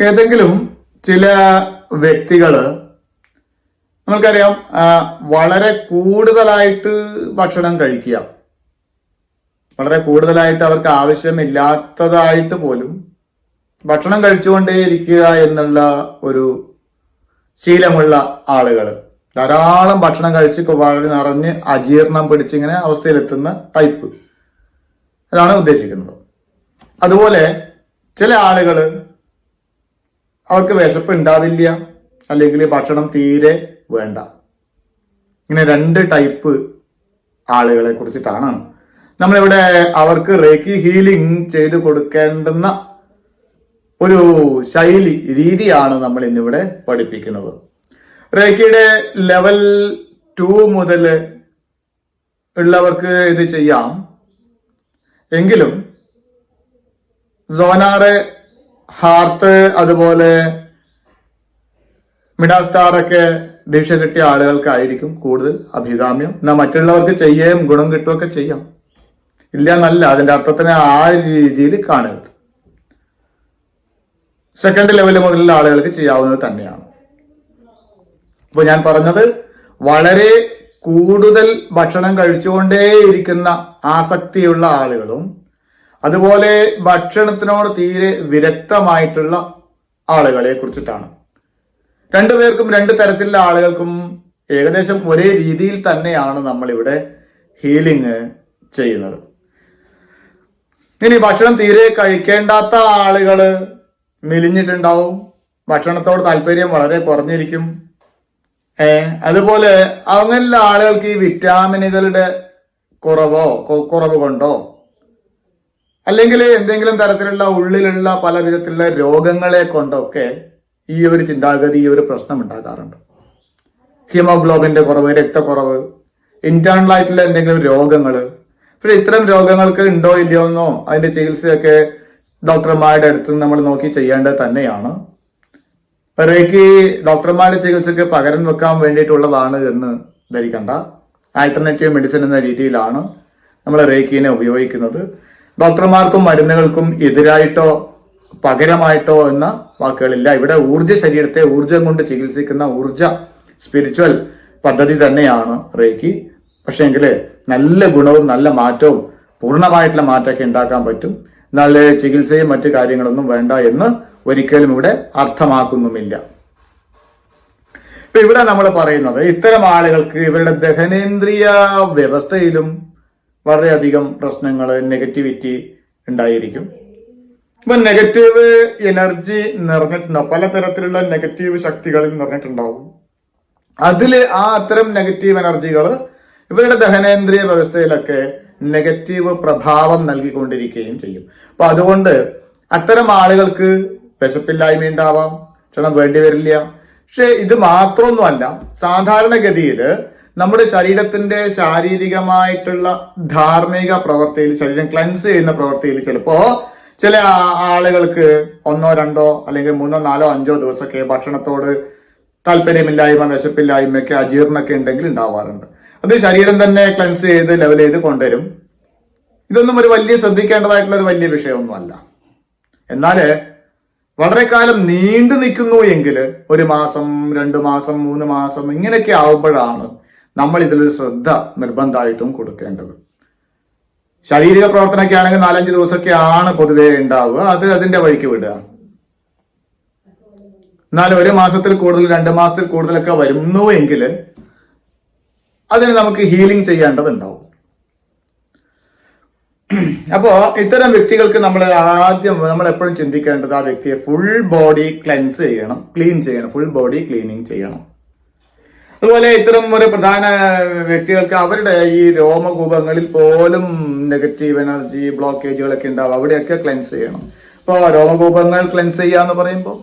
ഏതെങ്കിലും ചില വ്യക്തികൾ നമുക്കറിയാം വളരെ കൂടുതലായിട്ട് ഭക്ഷണം കഴിക്കുക. വളരെ കൂടുതലായിട്ട് അവർക്ക് ആവശ്യമില്ലാത്തതായിട്ട് പോലും ഭക്ഷണം കഴിച്ചുകൊണ്ടേ ഇരിക്കുക എന്നുള്ള ഒരു ശീലമുള്ള ആളുകൾ ധാരാളം ഭക്ഷണം കഴിച്ച് വളരെ നിറഞ്ഞ് അജീർണം പിടിച്ചിങ്ങനെ അവസ്ഥയിലെത്തുന്ന ടൈപ്പ്. അതാണ് ഉദ്ദേശിക്കുന്നത്. അതുപോലെ ചില ആളുകൾ അവർക്ക് വിശപ്പ് ഉണ്ടാവില്ല അല്ലെങ്കിൽ ഭക്ഷണം തീരെ വേണ്ട. ഇങ്ങനെ രണ്ട് ടൈപ്പ് ആളുകളെ കുറിച്ചിട്ടാണ്. നമ്മളിവിടെ അവർക്ക് റേക്കി ഹീലിംഗ് ചെയ്ത് കൊടുക്കേണ്ടുന്ന ഒരു ശൈലി രീതിയാണ് നമ്മൾ ഇന്നിവിടെ പഠിപ്പിക്കുന്നത്. റേക്കിയുടെ ലെവൽ ടു മുതൽ ഉള്ളവർക്ക് ഇത് ചെയ്യാം. എങ്കിലും സോനാറ് ഹാർട്ട് അതുപോലെ മിഡാസ്റ്റാർ ഒക്കെ ദീക്ഷ കിട്ടിയ ആളുകൾക്കായിരിക്കും കൂടുതൽ അഭികാമ്യം. എന്നാൽ മറ്റുള്ളവർക്ക് ചെയ്യുകയും ഗുണം കിട്ടുകയൊക്കെ ചെയ്യാം. ഇല്ല എന്നല്ല അതിന്റെ അർത്ഥത്തിനെ ആ രീതിയിൽ കാണരുത്. സെക്കൻഡ് ലെവൽ മുതലുള്ള ആളുകൾക്ക് ചെയ്യാവുന്നത് തന്നെയാണ്. അപ്പൊ ഞാൻ പറഞ്ഞത് വളരെ കൂടുതൽ ഭക്ഷണം കഴിച്ചുകൊണ്ടേയിരിക്കുന്ന ആസക്തിയുള്ള ആളുകളും അതുപോലെ ഭക്ഷണത്തിനോട് തീരെ വിരക്തമായിട്ടുള്ള ആളുകളെ കുറിച്ചിട്ടാണ് രണ്ടുപേർക്കും രണ്ട് തരത്തിലുള്ള ആളുകൾക്കും ഏകദേശം ഒരേ രീതിയിൽ തന്നെയാണ് നമ്മളിവിടെ ഹീലിംഗ് ചെയ്യുന്നത്. ഇനി ഭക്ഷണം തീരെ കഴിക്കേണ്ടാത്ത ആളുകൾ മെലിഞ്ഞിട്ടുണ്ടാവും. ഭക്ഷണത്തോട് താല്പര്യം വളരെ കുറഞ്ഞിരിക്കും. ഏ അതുപോലെ അങ്ങനെയുള്ള ആളുകൾക്ക് ഈ വിറ്റാമിനുകളുടെ കുറവോ കുറവ് കൊണ്ടോ അല്ലെങ്കിൽ എന്തെങ്കിലും തരത്തിലുള്ള ഉള്ളിലുള്ള പല വിധത്തിലുള്ള രോഗങ്ങളെ കൊണ്ടൊക്കെ ഈ ഒരു ചിന്താഗതി ഈ ഒരു പ്രശ്നം ഉണ്ടാകാറുണ്ട്. ഹീമോഗ്ലോബിന്റെ കുറവ് രക്തക്കുറവ് ഇന്റേണൽ ആയിട്ടുള്ള എന്തെങ്കിലും രോഗങ്ങൾ പക്ഷെ ഇത്തരം രോഗങ്ങൾക്ക് ഉണ്ടോ ഇല്ലയോ എന്നോ അതിന്റെ ചികിത്സയൊക്കെ ഡോക്ടർമാരുടെ അടുത്ത് നമ്മൾ നോക്കി ചെയ്യേണ്ടത് തന്നെയാണ്. റേക്ക് ഡോക്ടർമാരുടെ ചികിത്സയ്ക്ക് പകരം വെക്കാൻ വേണ്ടിയിട്ടുള്ളതാണ് എന്ന് ധരിക്കണ്ട. ആൾട്ടർനേറ്റീവ് മെഡിസിൻ എന്ന രീതിയിലാണ് നമ്മൾ റേക്കിനെ ഉപയോഗിക്കുന്നത്. ഡോക്ടർമാർക്കും മരുന്നുകൾക്കും എതിരായിട്ടോ പകരമായിട്ടോ എന്ന വാക്കുകളില്ല. ഇവിടെ ഊർജ ശരീരത്തെ ഊർജം കൊണ്ട് ചികിത്സിക്കുന്ന ഊർജ സ്പിരിച്വൽ പദ്ധതി തന്നെയാണ് റേക്കി പക്ഷേങ്കിൽ നല്ല ഗുണവും നല്ല മാറ്റവും പൂർണമായിട്ടുള്ള മാറ്റമൊക്കെ ഉണ്ടാക്കാൻ പറ്റും. നല്ല ചികിത്സയും മറ്റു കാര്യങ്ങളൊന്നും വേണ്ട എന്ന് ഒരിക്കലും ഇവിടെ അർത്ഥമാക്കുന്നുമില്ല. ഇപ്പൊ ഇവിടെ നമ്മൾ പറയുന്നത് ഇത്തരം ആളുകൾക്ക് ഇവരുടെ ദഹനേന്ദ്രിയ വ്യവസ്ഥയിലും വളരെയധികം പ്രശ്നങ്ങൾ നെഗറ്റിവിറ്റി ഉണ്ടായിരിക്കും. ഇപ്പൊ നെഗറ്റീവ് എനർജി നിറഞ്ഞിട്ടുണ്ടാവും പലതരത്തിലുള്ള നെഗറ്റീവ് ശക്തികൾ നിറഞ്ഞിട്ടുണ്ടാവും. അതിൽ ആ അത്തരം നെഗറ്റീവ് എനർജികൾ ഇവരുടെ ദഹനേന്ദ്രിയ വ്യവസ്ഥയിലൊക്കെ നെഗറ്റീവ് പ്രഭാവം നൽകിക്കൊണ്ടിരിക്കുകയും ചെയ്യും. അപ്പൊ അതുകൊണ്ട് അത്തരം ആളുകൾക്ക് വിശപ്പില്ലായ്മ ഉണ്ടാവാം ക്ഷണം വേണ്ടി വരില്ല. പക്ഷെ ഇത് മാത്രമൊന്നുമല്ല സാധാരണഗതിയിൽ നമ്മുടെ ശരീരത്തിന്റെ ശാരീരികമായിട്ടുള്ള ധാർമ്മിക പ്രവൃത്തിയിൽ ശരീരം ക്ലൻസ് ചെയ്യുന്ന പ്രവൃത്തിയിൽ ചിലപ്പോ ചില ആളുകൾക്ക് ഒന്നോ രണ്ടോ അല്ലെങ്കിൽ മൂന്നോ നാലോ അഞ്ചോ ദിവസമൊക്കെ ഭക്ഷണത്തോട് താല്പര്യമില്ലായ്മ വിശപ്പില്ലായ്മയൊക്കെ അജീർണൊക്കെ ഉണ്ടെങ്കിൽ ഉണ്ടാവാറുണ്ട്. അത് ശരീരം തന്നെ ക്ലൻസ് ചെയ്ത് ലെവൽ ചെയ്ത് കൊണ്ടുവരും. ഇതൊന്നും ഒരു വലിയ ശ്രദ്ധിക്കേണ്ടതായിട്ടുള്ള ഒരു വലിയ വിഷയമൊന്നുമല്ല. എന്നാൽ വളരെ കാലം നീണ്ടു നിൽക്കുന്നു എങ്കിൽ ഒരു മാസം രണ്ടു മാസം മൂന്ന് മാസം ഇങ്ങനെയൊക്കെ ആവുമ്പോഴാണ് നമ്മൾ ഇതിലൊരു ശ്രദ്ധ നിർബന്ധമായിട്ടും കൊടുക്കേണ്ടത്. ശാരീരിക പ്രവർത്തനമൊക്കെ ആണെങ്കിൽ നാലഞ്ച് ദിവസമൊക്കെ ആണ് പൊതുവേ ഉണ്ടാവുക. അത് അതിന്റെ വഴിക്ക് വിടുക. എന്നാൽ ഒരു മാസത്തിൽ കൂടുതൽ രണ്ട് മാസത്തിൽ കൂടുതലൊക്കെ വരുന്നു എങ്കിൽ അതിന് നമുക്ക് ഹീലിംഗ് ചെയ്യേണ്ടതുണ്ടാവും. അപ്പോ ഇത്തരം വ്യക്തികൾക്ക് നമ്മൾ ആദ്യം നമ്മൾ എപ്പോഴും ചിന്തിക്കേണ്ടത് ആ വ്യക്തിയെ ഫുൾ ബോഡി ക്ലെൻസ് ചെയ്യണം ക്ലീൻ ചെയ്യണം ഫുൾ ബോഡി ക്ലീനിങ് ചെയ്യണം. അതുപോലെ ഇത്തരം ഒരു പ്രധാന വ്യക്തികൾക്ക് അവരുടെ ഈ രോമകൂപങ്ങളിൽ പോലും നെഗറ്റീവ് എനർജി ബ്ലോക്കേജുകളൊക്കെ ഉണ്ടാവും. അവിടെയൊക്കെ ക്ലെൻസ് ചെയ്യണം. ഇപ്പോൾ രോമകൂപങ്ങൾ ക്ലെൻസ് ചെയ്യുക എന്ന് പറയുമ്പോൾ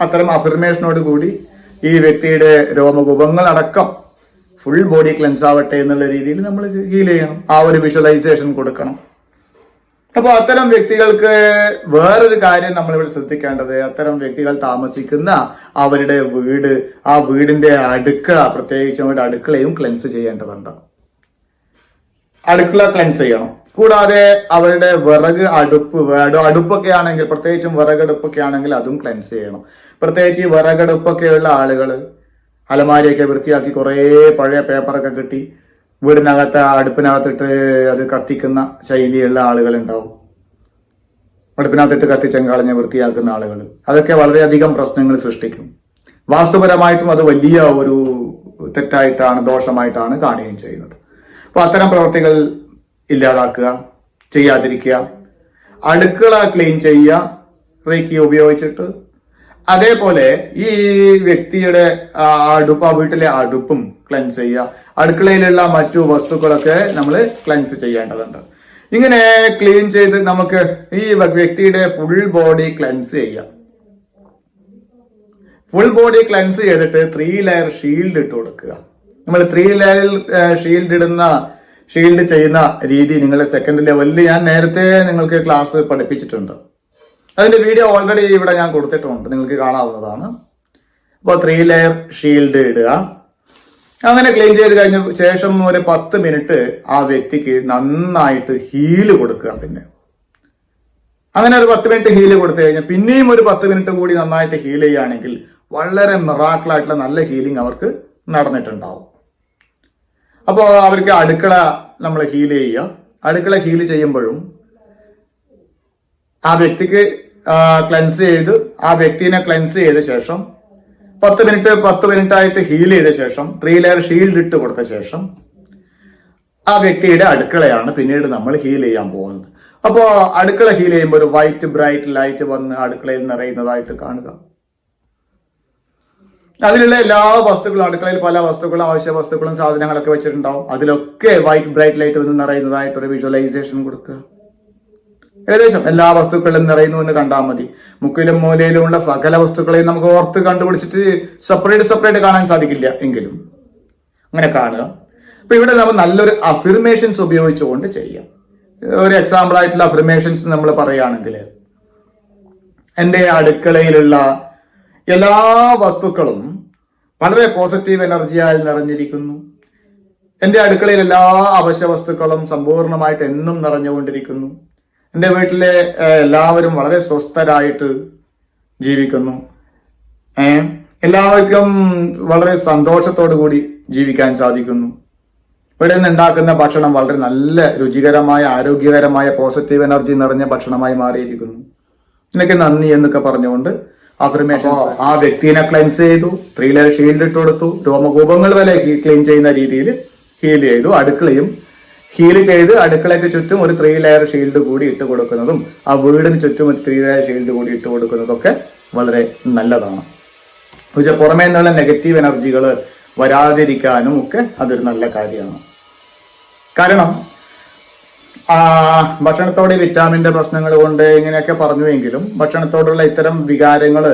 അത്തരം അഫർമേഷനോട് കൂടി ഈ വ്യക്തിയുടെ രോമകൂപങ്ങൾ അടക്കം ഫുൾ ബോഡി ക്ലെൻസ് ആവട്ടെ എന്നുള്ള രീതിയിൽ നമ്മൾ ഹീൽ ചെയ്യണം. ആ ഒരു വിഷ്വലൈസേഷൻ കൊടുക്കണം. അപ്പോൾ അത്തരം വ്യക്തികൾക്ക് വേറൊരു കാര്യം നമ്മളിവിടെ ശ്രദ്ധിക്കേണ്ടത്. അത്തരം വ്യക്തികൾ താമസിക്കുന്ന അവരുടെ വീട് ആ വീടിന്റെ അടുക്കള പ്രത്യേകിച്ച് അവരുടെ അടുക്കളയും ക്ലെൻസ് ചെയ്യേണ്ടതുണ്ട്. അടുക്കള ക്ലെൻസ് ചെയ്യണം. കൂടാതെ അവരുടെ വിറക് അടുപ്പ് അടുപ്പൊക്കെ ആണെങ്കിൽ പ്രത്യേകിച്ചും വിറകടുപ്പൊക്കെ ആണെങ്കിൽ അതും ക്ലെൻസ് ചെയ്യണം. പ്രത്യേകിച്ച് ഈ വിറകടുപ്പൊക്കെയുള്ള ആളുകൾ അലമാരിയൊക്കെ വൃത്തിയാക്കി കുറേ പഴയ പേപ്പറൊക്കെ കിട്ടി വീടിനകത്ത് അടുപ്പിനകത്തിട്ട് അത് കത്തിക്കുന്ന ശൈലിയുള്ള ആളുകൾ ഉണ്ടാവും അടുപ്പിനകത്തിട്ട് കത്തിച്ചെങ്കാളഞ്ഞ് വൃത്തിയാക്കുന്ന ആളുകൾ. അതൊക്കെ വളരെയധികം പ്രശ്നങ്ങൾ സൃഷ്ടിക്കും. വാസ്തുപരമായിട്ടും അത് വലിയ ഒരു തെറ്റായിട്ടാണ് ദോഷമായിട്ടാണ് കാണുകയും ചെയ്യുന്നത്. അപ്പൊ അത്തരം പ്രവർത്തികൾ ഇല്ലാതാക്കുക ചെയ്യാതിരിക്കുക അടുക്കള ക്ലീൻ ചെയ്യുക റേക്കി ഉപയോഗിച്ചിട്ട് അതേപോലെ ഈ വ്യക്തിയുടെ അടുപ്പ് ആ വീട്ടിലെ അടുപ്പും ക്ലെൻസ് ചെയ്യുക. അടുക്കളയിലുള്ള മറ്റു വസ്തുക്കളൊക്കെ നമ്മൾ ക്ലെൻസ് ചെയ്യേണ്ടതുണ്ട്. ഇങ്ങനെ ക്ലീൻ ചെയ്ത് നമുക്ക് ഈ വ്യക്തിയുടെ ഫുൾ ബോഡി ക്ലെൻസ് ചെയ്യാം ഫുൾ ബോഡി ക്ലെൻസ് ചെയ്തിട്ട് ത്രീ ലെയർ ഷീൽഡ് ഇട്ട് കൊടുക്കുക. നമ്മൾ ത്രീ ലെയർ ഷീൽഡ് ഇടുന്ന ഷീൽഡ് ചെയ്യുന്ന രീതി നിങ്ങൾ സെക്കൻഡ് ലെവലിൽ ഞാൻ നേരത്തെ നിങ്ങൾക്ക് ക്ലാസ് പഠിപ്പിച്ചിട്ടുണ്ട്. അതിന്റെ വീഡിയോ ഓൾറെഡി ഇവിടെ ഞാൻ കൊടുത്തിട്ടുണ്ട്. നിങ്ങൾക്ക് കാണാവുന്നതാണ്. അപ്പോൾ ത്രീ ലെയർ ഷീൽഡ് ഇടുക. അങ്ങനെ ക്ലീൻ ചെയ്ത് കഴിഞ്ഞ ശേഷം ഒരു പത്ത് മിനിറ്റ് ആ വ്യക്തിക്ക് നന്നായിട്ട് ഹീൽ കൊടുക്കുക പിന്നെ. അങ്ങനെ ഒരു പത്ത് മിനിറ്റ് ഹീൽ കൊടുത്തു കഴിഞ്ഞാൽ പിന്നെയും ഒരു പത്ത് മിനിറ്റ് കൂടി നന്നായിട്ട് ഹീൽ ചെയ്യുകയാണെങ്കിൽ വളരെ മിറാക്കിളായിട്ടുള്ള നല്ല ഹീലിംഗ് അവർക്ക് നടന്നിട്ടുണ്ടാവും. അപ്പോൾ അവർക്ക് അടുക്കള നമ്മൾ ഹീൽ ചെയ്യുക. അടുക്കള ഹീൽ ചെയ്യുമ്പോഴും ആ വ്യക്തിക്ക് ക്ലെൻസ് ചെയ്ത് ആ വ്യക്തിനെ ക്ലെൻസ് ചെയ്ത ശേഷം പത്ത് മിനിറ്റ് പത്ത് മിനിറ്റ് ആയിട്ട് ഹീൽ ചെയ്ത ശേഷം ത്രീ ലെയർ ഷീൽഡ് ഇട്ട് കൊടുത്ത ശേഷം ആ വ്യക്തിയുടെ അടുക്കളയാണ് പിന്നീട് നമ്മൾ ഹീൽ ചെയ്യാൻ പോകുന്നത്. അപ്പോൾ അടുക്കള ഹീൽ ചെയ്യുമ്പോൾ ഒരു വൈറ്റ് ബ്രൈറ്റ് ലൈറ്റ് വന്ന് അടുക്കളയിൽ നിറയുന്നതായിട്ട് കാണുക. അതിലുള്ള എല്ലാ വസ്തുക്കളും അടുക്കളയിൽ പല വസ്തുക്കളും ആവശ്യ വസ്തുക്കളും സാധനങ്ങളൊക്കെ വെച്ചിട്ടുണ്ടാവും. അതിലൊക്കെ വൈറ്റ് ബ്രൈറ്റ് ലൈറ്റ് വന്ന് നിറയുന്നതായിട്ട് ഒരു വിഷ്വലൈസേഷൻ കൊടുക്കുക. ഏകദേശം എല്ലാ വസ്തുക്കളും നിറയുന്നു എന്ന് കണ്ടാൽ മതി. മുക്കിലും മൂലയിലുമുള്ള സകല വസ്തുക്കളെയും നമുക്ക് ഓർത്ത് കണ്ടുപിടിച്ചിട്ട് സെപ്പറേറ്റ് സെപ്പറേറ്റ് കാണാൻ സാധിക്കില്ല എങ്കിലും. അങ്ങനെ കാണുക. അപ്പൊ ഇവിടെ നമ്മൾ നല്ലൊരു അഫിർമേഷൻസ് ഉപയോഗിച്ചുകൊണ്ട് ചെയ്യാം. ഒരു എക്സാമ്പിൾ ആയിട്ടുള്ള അഫിർമേഷൻസ് നമ്മൾ പറയുകയാണെങ്കിൽ എന്റെ അടുക്കളയിലുള്ള എല്ലാ വസ്തുക്കളും വളരെ പോസിറ്റീവ് എനർജിയാൽ നിറഞ്ഞിരിക്കുന്നു. എന്റെ അടുക്കളയിൽ എല്ലാ അവശ്യ വസ്തുക്കളും സമ്പൂർണമായിട്ട് എന്നും നിറഞ്ഞുകൊണ്ടിരിക്കുന്നു. എന്റെ വീട്ടിലെ എല്ലാവരും വളരെ സ്വസ്ഥരായിട്ട് ജീവിക്കുന്നു. എല്ലാവർക്കും വളരെ സന്തോഷത്തോടു കൂടി ജീവിക്കാൻ സാധിക്കുന്നു. ഇവിടെ നിന്ന് ഉണ്ടാക്കുന്ന ഭക്ഷണം വളരെ നല്ല രുചികരമായ ആരോഗ്യകരമായ പോസിറ്റീവ് എനർജി നിറഞ്ഞ ഭക്ഷണമായി മാറിയിരിക്കുന്നു. എനിക്ക് നന്ദി എന്നൊക്കെ പറഞ്ഞുകൊണ്ട് അഫർമേഷൻ ആ വ്യക്തിനെ ക്ലെൻസ് ചെയ്തു ത്രീ ലെയർ ഷീൽഡ് ഇട്ട് കൊടുത്തു രോമകൂപങ്ങൾ വരെ ക്ലീൻ ചെയ്യുന്ന രീതിയിൽ ഹീൽ ചെയ്തു അടുക്കളയും ഹീൽ ചെയ്ത് അടുക്കളയ്ക്ക് ചുറ്റും ഒരു ത്രീ ലെയർ ഷീൽഡ് കൂടി ഇട്ട് കൊടുക്കുന്നതും ആ വീടിന് ചുറ്റും ഒരു ത്രീ ലെയർ ഷീൽഡ് കൂടി ഇട്ട് കൊടുക്കുന്നതൊക്കെ വളരെ നല്ലതാണ്. എന്നുവെച്ചാൽ പുറമേ നിന്നുള്ള നെഗറ്റീവ് എനർജികൾ വരാതിരിക്കാനും ഒക്കെ അതൊരു നല്ല കാര്യമാണ്. കാരണം ഭക്ഷണത്തോടെ വിറ്റാമിന്റെ പ്രശ്നങ്ങൾ കൊണ്ട് ഇങ്ങനെയൊക്കെ പറഞ്ഞുവെങ്കിലും ഭക്ഷണത്തോടുള്ള ഇത്തരം വികാരങ്ങൾ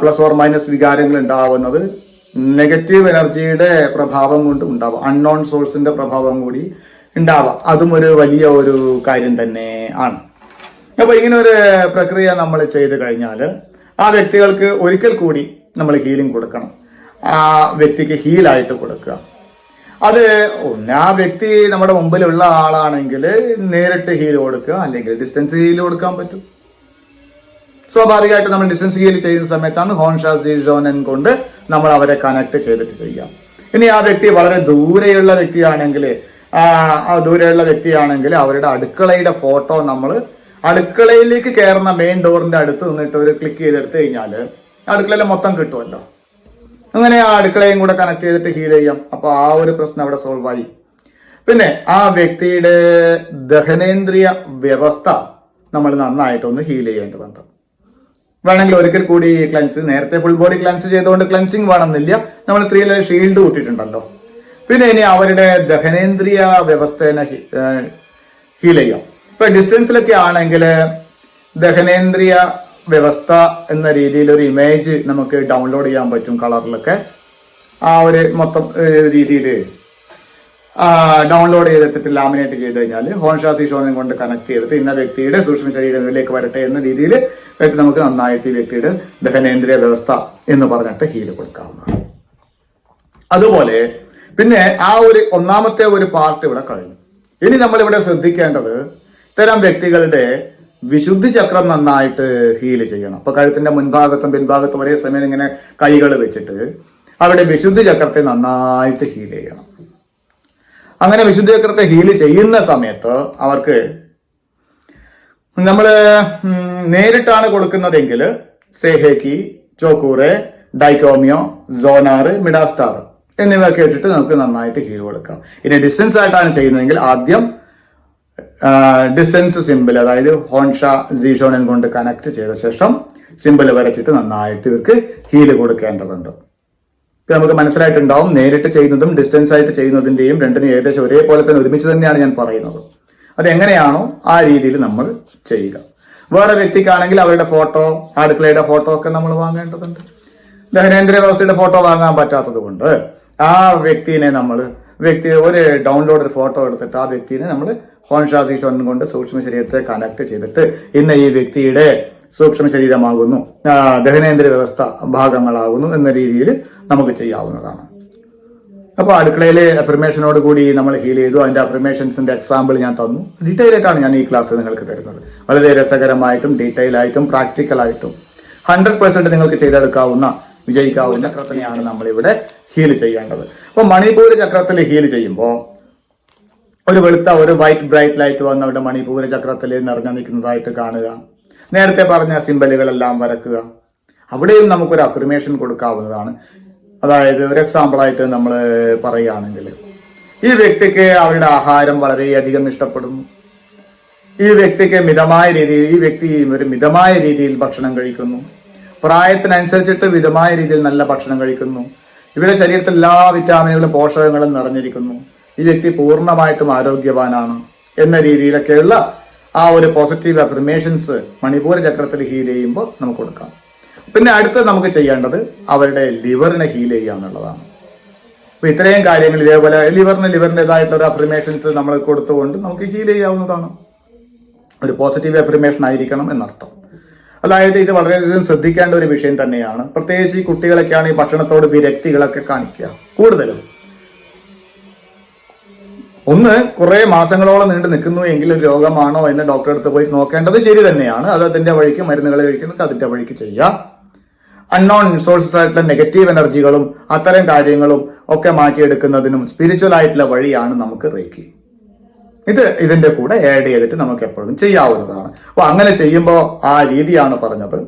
പ്ലസ് ഓർ മൈനസ് വികാരങ്ങൾ ഉണ്ടാവുന്നത് നെഗറ്റീവ് എനർജിയുടെ പ്രഭാവം കൊണ്ട് ഉണ്ടാവും. അൺനോൺ സോഴ്സിന്റെ പ്രഭാവം കൂടി ഉണ്ടാവാം. അതും ഒരു വലിയ ഒരു കാര്യം തന്നെ ആണ്. അപ്പൊ ഇങ്ങനെ ഒരു പ്രക്രിയ നമ്മൾ ചെയ്ത് കഴിഞ്ഞാൽ ആ വ്യക്തികൾക്ക് ഒരിക്കൽ കൂടി നമ്മൾ ഹീലിംഗ് കൊടുക്കണം. ആ വ്യക്തിക്ക് ഹീലായിട്ട് കൊടുക്കുക. അത് ഒന്ന് ആ വ്യക്തി നമ്മുടെ മുമ്പിലുള്ള ആളാണെങ്കിൽ നേരിട്ട് ഹീൽ കൊടുക്കുക അല്ലെങ്കിൽ ഡിസ്റ്റൻസ് ഹീൽ കൊടുക്കാൻ പറ്റും. സ്വാഭാവികമായിട്ട് നമ്മൾ ഡിസ്റ്റൻസ് ഹീൽ ചെയ്യുന്ന സമയത്താണ് ഹോൺഷാസ് ഹോൺഷാസോനൻ കൊണ്ട് നമ്മൾ അവരെ കണക്ട് ചെയ്തിട്ട് ചെയ്യാം. ഇനി ആ വ്യക്തി വളരെ ദൂരെയുള്ള വ്യക്തിയാണെങ്കിൽ ദൂരെയുള്ള വ്യക്തിയാണെങ്കിൽ അവരുടെ അടുക്കളയുടെ ഫോട്ടോ നമ്മൾ അടുക്കളയിലേക്ക് കയറുന്ന മെയിൻ ഡോറിന്റെ അടുത്ത് നിന്നിട്ട് ഒരു ക്ലിക്ക് ചെയ്തെടുത്ത് കഴിഞ്ഞാൽ അടുക്കളയിൽ മൊത്തം കിട്ടുമല്ലോ. അങ്ങനെ ആ അടുക്കളയും കൂടെ കണക്ട് ചെയ്തിട്ട് ഹീൽ ചെയ്യാം. അപ്പോൾ ആ ഒരു പ്രശ്നം അവിടെ സോൾവ് ആയി. പിന്നെ ആ വ്യക്തിയുടെ ദഹനേന്ദ്രിയ വ്യവസ്ഥ നമ്മൾ നന്നായിട്ടൊന്ന് ഹീൽ ചെയ്യേണ്ടതുണ്ട്. വേണമെങ്കിൽ ഒരിക്കൽ കൂടി ക്ലൻസ് നേരത്തെ ഫുൾ ബോഡി ക്ലൻസ് ചെയ്തുകൊണ്ട് ക്ലൻസിങ് വേണമെന്നില്ല. നമ്മൾ ത്രീ ലെവൽ ഷീൽഡ് കൂട്ടിയിട്ടുണ്ടല്ലോ. പിന്നെ ഇനി അവരുടെ ദഹനേന്ദ്രിയ വ്യവസ്ഥേനെ ഹീൽ ചെയ്യാം. ഇപ്പൊ ഡിസ്റ്റൻസിലൊക്കെ ആണെങ്കിൽ ദഹനേന്ദ്രിയ വ്യവസ്ഥ എന്ന രീതിയിൽ ഒരു ഇമേജ് നമുക്ക് ഡൗൺലോഡ് ചെയ്യാൻ പറ്റും കളറിലൊക്കെ. ആ ഒരു മൊത്തം രീതിയിൽ ഡൗൺലോഡ് ചെയ്തെടുത്തിട്ട് ലാമിനേറ്റ് ചെയ്ത് കഴിഞ്ഞാൽ ഹോൺഷാസി ഷോണിനെ കൊണ്ട് കണക്ട് ചെയ്തിട്ട് ഇന്ന വ്യക്തിയുടെ സൂക്ഷ്മ ശരീരങ്ങളിലേക്ക് വരട്ടെ എന്ന രീതിയിൽ ആയിട്ട് നമുക്ക് നന്നായിട്ട് ഈ വ്യക്തിയുടെ ദഹനേന്ദ്രിയ വ്യവസ്ഥ എന്ന് പറഞ്ഞിട്ട് ഹീൽ കൊടുക്കാവുന്നതാണ്. അതുപോലെ പിന്നെ ആ ഒരു ഒന്നാമത്തെ ഒരു പാർട്ട് ഇവിടെ കഴിഞ്ഞു. ഇനി നമ്മൾ ഇവിടെ ശ്രദ്ധിക്കേണ്ടത് ഇത്തരം വ്യക്തികളുടെ വിശുദ്ധി ചക്രം നന്നായിട്ട് ഹീൽ ചെയ്യണം. അപ്പൊ കഴുത്തിന്റെ മുൻഭാഗത്തും പിൻഭാഗത്തും ഒരേ സമയം ഇങ്ങനെ കൈകൾ വെച്ചിട്ട് അവരുടെ വിശുദ്ധി ചക്രത്തെ നന്നായിട്ട് ഹീൽ ചെയ്യണം. അങ്ങനെ വിശുദ്ധി ചക്രത്തെ ഹീൽ ചെയ്യുന്ന സമയത്ത് അവർക്ക് നമ്മൾ നേരിട്ടാണ് കൊടുക്കുന്നതെങ്കിൽ സേഹേക്കി ചോക്കൂറെ ഡൈക്കോമിയോ സോനാറ് മിഡാസ്റ്റാർ എന്നിവയൊക്കെ ഇട്ടിട്ട് നമുക്ക് നന്നായിട്ട് ഹീൽ കൊടുക്കാം. ഇനി ഡിസ്റ്റൻസ് ആയിട്ടാണ് ചെയ്യുന്നതെങ്കിൽ ആദ്യം ഡിസ്റ്റൻസ് സിമ്പിൾ അതായത് ഹോൺഷ സീഷോണിൻ കൊണ്ട് കണക്ട് ചെയ്ത ശേഷം സിമ്പിൾ വരച്ചിട്ട് നന്നായിട്ട് ഇവർക്ക് ഹീൽ കൊടുക്കേണ്ടതുണ്ട്. ഇപ്പൊ നമുക്ക് മനസ്സിലായിട്ടുണ്ടാവും. നേരിട്ട് ചെയ്യുന്നതും ഡിസ്റ്റൻസ് ആയിട്ട് ചെയ്യുന്നതിന്റെയും രണ്ടിനും ഏകദേശം ഒരേപോലെ തന്നെ ഒരുമിച്ച് തന്നെയാണ് ഞാൻ പറയുന്നത്. അതെങ്ങനെയാണോ ആ രീതിയിൽ നമ്മൾ ചെയ്യുക. വേറെ വ്യക്തിക്കാണെങ്കിൽ അവരുടെ ഫോട്ടോ അടുക്കളയുടെ ഫോട്ടോ ഒക്കെ നമ്മൾ വാങ്ങേണ്ടതുണ്ട്. ദഹനേന്ദ്രിയ വ്യവസ്ഥയുടെ ഫോട്ടോ വാങ്ങാൻ പറ്റാത്തത് കൊണ്ട് ആ വ്യക്തിനെ നമ്മൾ വ്യക്തി ഒരു ഡൗൺലോഡ് ഫോട്ടോ എടുത്തിട്ട് ആ വ്യക്തിനെ നമ്മൾ ഹോൺഷാദീഷോൺ കൊണ്ട് സൂക്ഷ്മ ശരീരത്തെ കണക്ട് ചെയ്തിട്ട് ഇന്ന് ഈ വ്യക്തിയുടെ സൂക്ഷ്മ ശരീരമാകുന്നു. ദഹനേന്ദ്ര വ്യവസ്ഥ ഭാഗങ്ങളാകുന്നു എന്ന രീതിയിൽ നമുക്ക് ചെയ്യാവുന്നതാണ്. അപ്പോൾ അടുക്കളയിലെ അഫർമേഷനോട് കൂടി നമ്മൾ ഹീൽ ചെയ്തു. അതിന്റെ അഫർമേഷൻസിന്റെ എക്സാമ്പിൾ ഞാൻ തന്നു. ഡീറ്റെയിൽ ആയിട്ടാണ് ഞാൻ ഈ ക്ലാസ് നിങ്ങൾക്ക് തരുന്നത്. വളരെ രസകരമായിട്ടും ഡീറ്റെയിൽ ആയിട്ടും പ്രാക്ടിക്കൽ ആയിട്ടും. ഹൺഡ്രഡ് പെർസെന്റ് നിങ്ങൾക്ക് ചെയ്തെടുക്കാവുന്ന വിജയിക്കാവുന്ന പ്രവർത്തനയാണ് നമ്മൾ ഇവിടെ ഹീൽ ചെയ്യേണ്ടത്. അപ്പോൾ മണിപ്പൂർ ചക്രത്തിൽ ഹീൽ ചെയ്യുമ്പോൾ ഒരു വെളുത്ത ഒരു വൈറ്റ് ബ്രൈറ്റ് ലൈറ്റ് വന്ന് അവിടെ മണിപ്പൂര ചക്രത്തിൽ നിറഞ്ഞു നിൽക്കുന്നതായിട്ട് കാണുക. നേരത്തെ പറഞ്ഞ സിമ്പലുകളെല്ലാം വരക്കുക. അവിടെയും നമുക്കൊരു അഫർമേഷൻ കൊടുക്കാവുന്നതാണ്. അതായത് ഒരു എക്സാമ്പിൾ ആയിട്ട് നമ്മൾ പറയുകയാണെങ്കിൽ ഈ വ്യക്തിക്ക് അവരുടെ ആഹാരം വളരെയധികം ഇഷ്ടപ്പെടുന്നു. ഈ വ്യക്തിക്ക് മിതമായ രീതിയിൽ ഈ വ്യക്തി ഒരു മിതമായ രീതിയിൽ ഭക്ഷണം കഴിക്കുന്നു. പ്രായത്തിനനുസരിച്ചിട്ട് മിതമായ രീതിയിൽ നല്ല ഭക്ഷണം കഴിക്കുന്നു. ഇവരുടെ ശരീരത്തിൽ എല്ലാ വിറ്റാമിനുകളും പോഷകങ്ങളും നിറഞ്ഞിരിക്കുന്നു. ഈ വ്യക്തി പൂർണമായിട്ടും ആരോഗ്യവാനാണ് എന്ന രീതിയിലൊക്കെയുള്ള ആ ഒരു പോസിറ്റീവ് അഫർമേഷൻസ് മണിപൂര ചക്രത്തിൽ ഹീൽ ചെയ്യുമ്പോൾ നമുക്ക് കൊടുക്കാം. പിന്നെ അടുത്ത് നമുക്ക് ചെയ്യേണ്ടത് അവരുടെ ലിവറിനെ ഹീൽ ചെയ്യുക എന്നുള്ളതാണ്. അപ്പൊ ഇത്രയും കാര്യങ്ങൾ ഇതേപോലെ ലിവറിന് ലിവറിന്റെതായിട്ടുള്ള ഒരു അഫർമേഷൻസ് നമ്മൾ കൊടുത്തുകൊണ്ട് നമുക്ക് ഹീൽ ചെയ്യാവുന്നതാണ്. ഒരു പോസിറ്റീവ് അഫർമേഷൻ ആയിരിക്കണം എന്നർത്ഥം. അതായത് ഇത് വളരെയധികം ശ്രദ്ധിക്കേണ്ട ഒരു വിഷയം തന്നെയാണ്. പ്രത്യേകിച്ച് ഈ കുട്ടികളൊക്കെയാണ് ഈ ഭക്ഷണത്തോട് വിരക്തികളൊക്കെ കാണിക്കുക. കൂടുതലും. ഒന്ന് കുറേ മാസങ്ങളോളം നീണ്ടു നിൽക്കുന്നു എങ്കിൽ ഒരു രോഗമാണോ എന്ന് ഡോക്ടറെ അടുത്ത് പോയി നോക്കേണ്ടത് ശരി തന്നെയാണ്. അത് അതിന്റെ വഴിക്ക് മരുന്നുകൾ കഴിക്കുന്നത് അതിന്റെ വഴിക്ക് ചെയ്യാം. അൺനോൺ സോഴ്സസ് ആയിട്ടുള്ള നെഗറ്റീവ് എനർജികളും അത്തരം കാര്യങ്ങളും ഒക്കെ മാറ്റിയെടുക്കുന്നതിനും സ്പിരിച്വൽ ആയിട്ടുള്ള വഴിയാണ് നമുക്ക് റേക്കി ഇത് ഇതിന്റെ കൂടെ ആഡ് ചെയ്തിട്ട് നമുക്ക് എപ്പോഴും ചെയ്യാവുന്നതാണ്. അപ്പോൾ അങ്ങനെ ചെയ്യുമ്പോൾ ആ രീതിയാണ് പറഞ്ഞത്.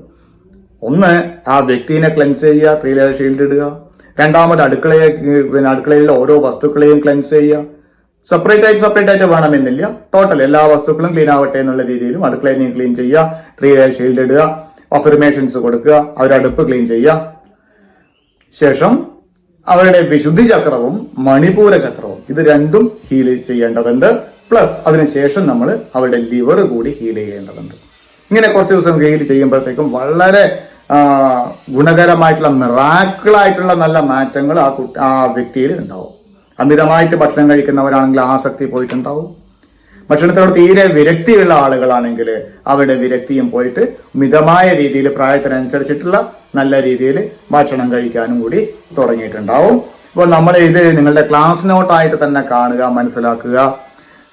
ഒന്ന് ആ വ്യക്തിനെ ക്ലെൻസ് ചെയ്യുക ത്രീ ലെയർ ഷീൽഡ് ഇടുക. രണ്ടാമത് അടുക്കളയെ പിന്നെ അടുക്കളയിലെ ഓരോ വസ്തുക്കളെയും ക്ലെൻസ് ചെയ്യുക. സെപ്പറേറ്റ് ആയിട്ട് സെപ്പറേറ്റ് ആയിട്ട് വേണമെന്നില്ല. ടോട്ടൽ എല്ലാ വസ്തുക്കളും ക്ലീൻ ആവട്ടെ എന്നുള്ള രീതിയിലും അടുക്കളയെ ക്ലീൻ ചെയ്യുക ത്രീ ലെയർ ഷീൽഡ് ഇടുക അഫർമേഷൻസ് കൊടുക്കുക അവരുടെ അടുപ്പ് ക്ലീൻ ചെയ്യുക. ശേഷം അവരുടെ വിശുദ്ധി ചക്രവും മണിപൂര ചക്രവും ഇത് രണ്ടും ഹീൽ ചെയ്യേണ്ടതുണ്ട്. പ്ലസ് അതിനുശേഷം നമ്മൾ അവരുടെ ലിവർ കൂടി ഹീൽ ചെയ്യേണ്ടതുണ്ട്. ഇങ്ങനെ കുറച്ച് ദിവസം ഹീൽ ചെയ്യുമ്പോഴത്തേക്കും വളരെ ഗുണകരമായിട്ടുള്ള മിറാക്കിളായിട്ടുള്ള നല്ല മാറ്റങ്ങൾ ആ കുട്ടി ആ വ്യക്തിയിൽ ഉണ്ടാവും. അമിതമായിട്ട് ഭക്ഷണം കഴിക്കുന്നവരാണെങ്കിൽ ആസക്തി പോയിട്ടുണ്ടാവും. ഭക്ഷണത്തോട് തീരെ വിരക്തിയുള്ള ആളുകളാണെങ്കിൽ അവരുടെ വിരക്തിയും പോയിട്ട് മിതമായ രീതിയിൽ പ്രായത്തിനനുസരിച്ചിട്ടുള്ള നല്ല രീതിയിൽ ഭക്ഷണം കഴിക്കാനും കൂടി തുടങ്ങിയിട്ടുണ്ടാവും. അപ്പോൾ നമ്മൾ ഇത് നിങ്ങളുടെ ക്ലാസ് നോട്ടായിട്ട് തന്നെ കാണുക മനസ്സിലാക്കുക.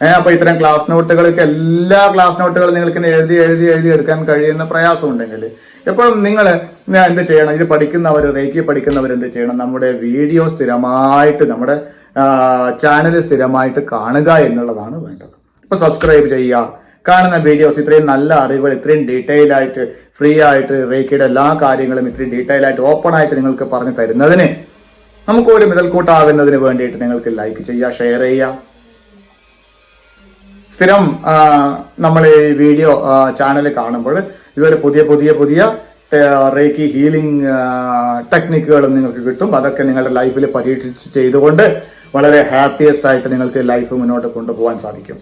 അപ്പൊ ഇത്തരം ക്ലാസ് നോട്ടുകൾക്ക് എല്ലാ ക്ലാസ് നോട്ടുകളും നിങ്ങൾക്ക് എഴുതി എഴുതി എഴുതി എടുക്കാൻ കഴിയുന്ന പ്രയാസമുണ്ടെങ്കിൽ എപ്പോഴും നിങ്ങൾ എന്ത് ചെയ്യണം? ഇത് പഠിക്കുന്നവർ റേക്കി പഠിക്കുന്നവർ എന്ത് ചെയ്യണം? നമ്മുടെ വീഡിയോ സ്ഥിരമായിട്ട് നമ്മുടെ ചാനൽ സ്ഥിരമായിട്ട് കാണുക എന്നുള്ളതാണ് വേണ്ടത്. അപ്പൊ സബ്സ്ക്രൈബ് ചെയ്യുക. കാണുന്ന വീഡിയോസ് ഇത്രയും നല്ല അറിവുകൾ ഇത്രയും ഡീറ്റെയിൽ ആയിട്ട് ഫ്രീ ആയിട്ട് റേക്കിയുടെ എല്ലാ കാര്യങ്ങളും ഇത്രയും ഡീറ്റെയിൽ ആയിട്ട് ഓപ്പൺ ആയിട്ട് നിങ്ങൾക്ക് പറഞ്ഞു തരുന്നതിന് നമുക്ക് ഒരു മുതൽക്കൂട്ടാകുന്നതിന് വേണ്ടിയിട്ട് നിങ്ങൾക്ക് ലൈക്ക് ചെയ്യുക ഷെയർ ചെയ്യുക. സ്ഥിരം നമ്മൾ ഈ വീഡിയോ ചാനൽ കാണുമ്പോൾ ഇതുവരെ പുതിയ പുതിയ പുതിയ റേക്കി ഹീലിംഗ് ടെക്നിക്കുകളും നിങ്ങൾക്ക് കിട്ടും. അതൊക്കെ നിങ്ങളുടെ ലൈഫിൽ പരീക്ഷിച്ച് ചെയ്തുകൊണ്ട് വളരെ ഹാപ്പിയസ്റ്റ് ആയിട്ട് നിങ്ങൾക്ക് ലൈഫ് മുന്നോട്ട് കൊണ്ടുപോകാൻ സാധിക്കും.